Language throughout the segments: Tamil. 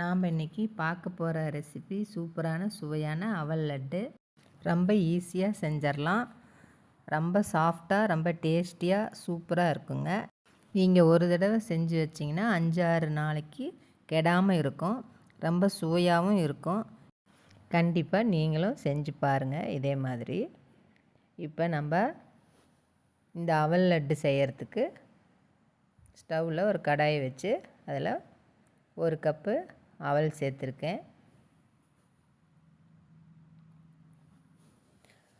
நாம் இன்றைக்கி பார்க்க போகிற ரெசிபி சூப்பரான சுவையான அவல் லட்டு. ரொம்ப ஈஸியாக செஞ்சிடலாம். ரொம்ப சாஃப்டாக ரொம்ப டேஸ்டியாக சூப்பராக இருக்குங்க. நீங்கள் ஒரு தடவை செஞ்சு வச்சிங்கன்னா அஞ்சு ஆறு நாளைக்கு கெடாமல் இருக்கும். ரொம்ப சுவையாகவும் இருக்கும். கண்டிப்பாக நீங்களும் செஞ்சு பாருங்கள் இதே மாதிரி. இப்போ நம்ம இந்த அவல் லட்டு செய்கிறதுக்கு ஸ்டவ்வில் ஒரு கடாயை வச்சு அதில் ஒரு கப்பு அவல் சேர்த்துருக்கேன்.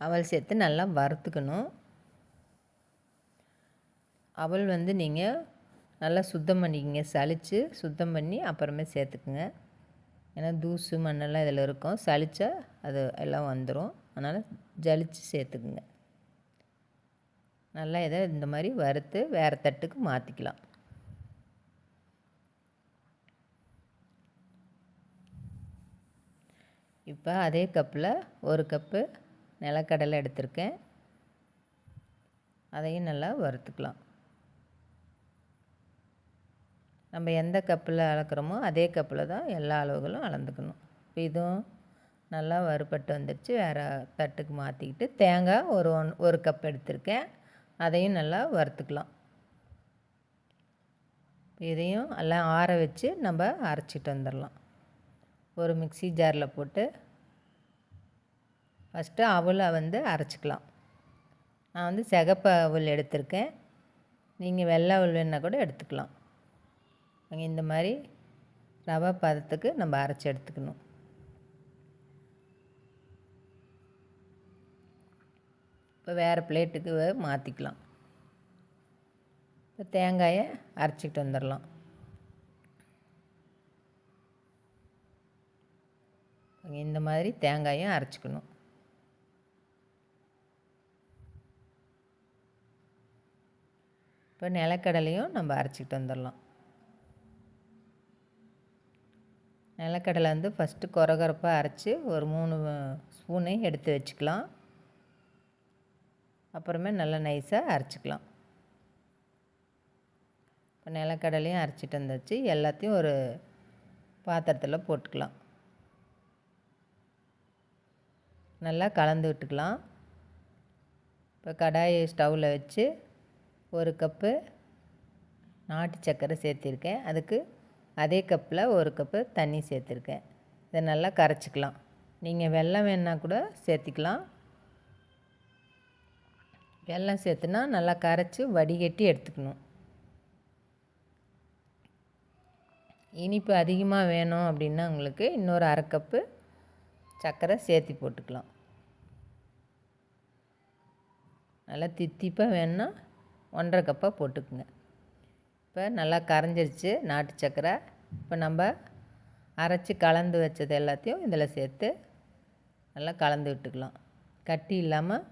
அவல் சேர்த்து நல்லா வறுத்துக்கணும். அவல் வந்து நீங்கள் நல்லா சுத்தம் பண்ணிக்கிங்க. சளிச்சு சுத்தம் பண்ணி அப்புறமே சேர்த்துக்குங்க. ஏன்னா தூசு மண்ணெல்லாம் இதில் இருக்கும். சளிச்சா அது எல்லாம் வந்துடும் அதனால் ஜலிச்சு சேர்த்துக்குங்க. நல்லா இதை இந்த மாதிரி வறுத்து வேறு தட்டுக்கு மாற்றிக்கலாம் இப்போ அதே கப்பில் ஒரு கப்பு நிலக்கடலை எடுத்திருக்கேன். அதையும் நல்லா வறுத்துக்கலாம். நம்ம எந்த கப்பில் அளக்குறோமோ அதே கப்பில் தான் எல்லா அளவுகளும் அளந்துக்கணும். இப்போ இதுவும் நல்லா வறுபட்டு வந்துடுச்சு வேறு தட்டுக்கு மாற்றிக்கிட்டு தேங்காய் ஒரு ஒன் ஒரு கப் எடுத்திருக்கேன். அதையும் நல்லா வறுத்துக்கலாம். இதையும் எல்லாம் ஆற வச்சு நம்ம அரைச்சிட்டு வந்துடலாம். ஒரு மிக்சி ஜாரில் போட்டு ஃபஸ்ட்டு அவலை வந்து அரைச்சிக்கலாம். நான் வந்து சிகப்பு அவல் எடுத்திருக்கேன். நீங்கள் வெள்ளை அவல் வேணால் கூட எடுத்துக்கலாம். இந்த மாதிரி ரவை பதத்துக்கு நம்ம அரைச்சி எடுத்துக்கணும். இப்போ வேறு பிளேட்டுக்கு மாற்றிக்கலாம் இப்போ தேங்காயை அரைச்சிக்கிட்டு வந்துடலாம். இந்த மாதிரி தேங்காயும் அரைச்சிக்கணும். இப்போ நிலக்கடலையும் நம்ம அரைச்சிக்கிட்டு வந்துடலாம். நிலக்கடலை வந்து ஃபஸ்ட்டு குறகுறப்பாக அரைச்சி ஒரு மூணு ஸ்பூனையும் எடுத்து வச்சுக்கலாம். அப்புறமே நல்லா நைஸாக அரைச்சிக்கலாம். இப்போ நிலக்கடலையும் அரைச்சிட்டு வந்தாச்சு. எல்லாத்தையும் ஒரு பாத்திரத்தில் போட்டுக்கலாம். நல்லா கலந்து விட்டுக்கலாம். இப்போ கடாயை ஸ்டவ்வில் வச்சு ஒரு கப்பு நாட்டு சர்க்கரை சேர்த்திருக்கேன். அதுக்கு அதே கப்பில் ஒரு கப்பு தண்ணி சேர்த்துருக்கேன். இதை நல்லா கரைச்சிக்கலாம். நீங்கள் வெல்லம் வேணால் கூட சேர்த்திக்கலாம். வெல்லம் சேர்த்துனா நல்லா கரைச்சி வடிகட்டி எடுத்துக்கணும். இனிப்பு அதிகமாக வேணும் அப்படின்னா உங்களுக்கு இன்னொரு அரை கப்பு சர்க்கரை சேர்த்து போட்டுக்கலாம். நல்லா தித்திப்பாக வேணுன்னா ஒன்றரை கப்பாக போட்டுக்குங்க. இப்போ நல்லா கரைஞ்சிருச்சு நாட்டு சக்கரை. இப்போ நம்ம அரைச்சி கலந்து வச்சது எல்லாத்தையும் இதில் சேர்த்து நல்லா கலந்து விட்டுக்கலாம். கட்டி இல்லாமல்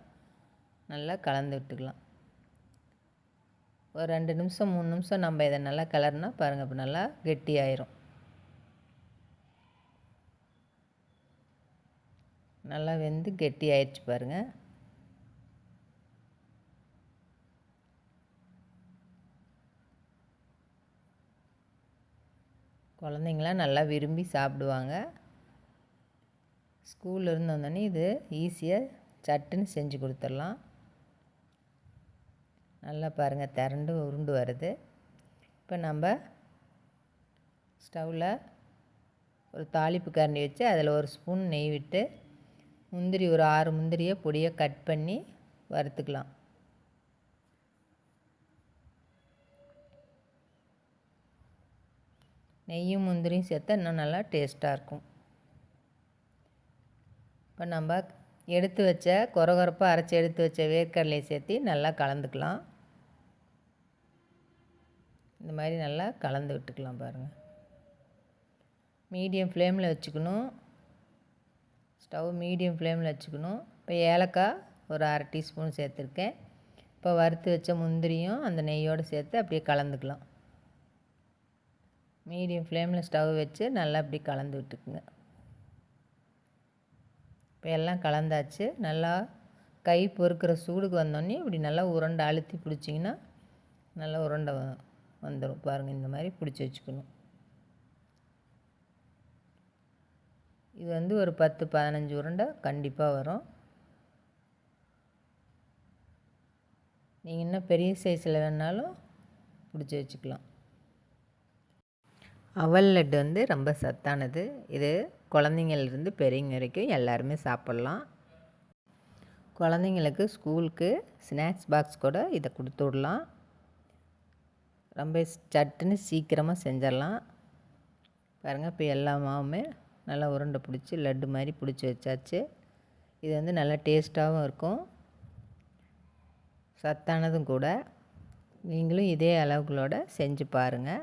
நல்லா கலந்து விட்டுக்கலாம். ஒரு ரெண்டு நிமிஷம் மூணு நிமிஷம் நம்ம இதை நல்லா கலர்னா பாருங்கள் இப்போ நல்லா கெட்டி ஆயிரும் நல்லா வெந்து கெட்டி ஆயிடுச்சு பாருங்கள் குழந்தைங்களாம் நல்லா விரும்பி சாப்பிடுவாங்க. ஸ்கூலில் இருந்து வந்தோடனே இது ஈஸியாக சட்டுன்னு செஞ்சு கொடுத்துடலாம். நல்லா பாருங்கள் திரண்டு உருண்டு வருது. இப்போ நம்ம ஸ்டவ்வில் ஒரு தாளிப்பு கரண்டி வச்சு அதில் ஒரு ஸ்பூன் நெய் விட்டு முந்திரி ஒரு ஆறு முந்திரியை பொடியை கட் பண்ணி வறுத்துக்கலாம். நெய்யும் முந்திரியும் சேர்த்தா இன்னும் நல்லா டேஸ்ட்டாக இருக்கும். இப்போ நம்ம எடுத்து வச்ச குறகுறப்பாக அரைச்சி எடுத்து வச்ச வேர்க்கடலையை சேர்த்து நல்லா கலந்துக்கலாம். இந்த மாதிரி நல்லா கலந்து விட்டுக்கலாம் பாருங்கள் மீடியம் ஃப்ளேமில் வச்சுக்கணும். ஸ்டவ் மீடியம் ஃப்ளேமில் வச்சுக்கணும். இப்போ ஏலக்காய் ஒரு அரை டீஸ்பூன் சேர்த்துருக்கேன். இப்போ வறுத்து வச்ச முந்திரியும் அந்த நெய்யோடு சேர்த்து அப்படியே கலந்துக்கலாம். மீடியம் ஃப்ளேமில் ஸ்டவ் வச்சு நல்லா அப்படி கலந்து விட்டுக்குங்க. இப்போ எல்லாம் கலந்தாச்சு. நல்லா கை பொறுக்கிற சூடுக்கு வந்தோடனே இப்படி நல்லா உருண்டை அழுத்தி பிடிச்சிங்கன்னா நல்லா உருண்டை வந்துடும் பாருங்கள் இந்த மாதிரி பிடிச்சி வச்சுக்கணும். இது வந்து ஒரு பத்து பதினஞ்சு உருண்டை கண்டிப்பாக வரும். நீங்கள் இன்னும் பெரிய சைஸில் வேணாலும் பிடிச்சி வச்சுக்கலாம். அவல் லட்டு வந்து ரொம்ப சத்தானது. இது குழந்தைங்கள்லேருந்து பெரியவங்க வரைக்கும் எல்லாருமே சாப்பிட்லாம். குழந்தைங்களுக்கு ஸ்கூலுக்கு ஸ்நாக்ஸ் பாக்ஸ் கூட இதை கொடுத்து விடலாம். ரொம்ப சட்டுன்னு சீக்கிரமாக செஞ்சிடலாம். பாருங்கள் இப்போ எல்லா மாவுமே நல்லா உருண்டை பிடிச்சி லட்டு மாதிரி பிடிச்சி வச்சாச்சு. இது வந்து நல்லா டேஸ்ட்டாகவும் இருக்கும். சத்தானதும் கூட. நீங்களும் இதே அளவுகளோடு செஞ்சு பாருங்கள்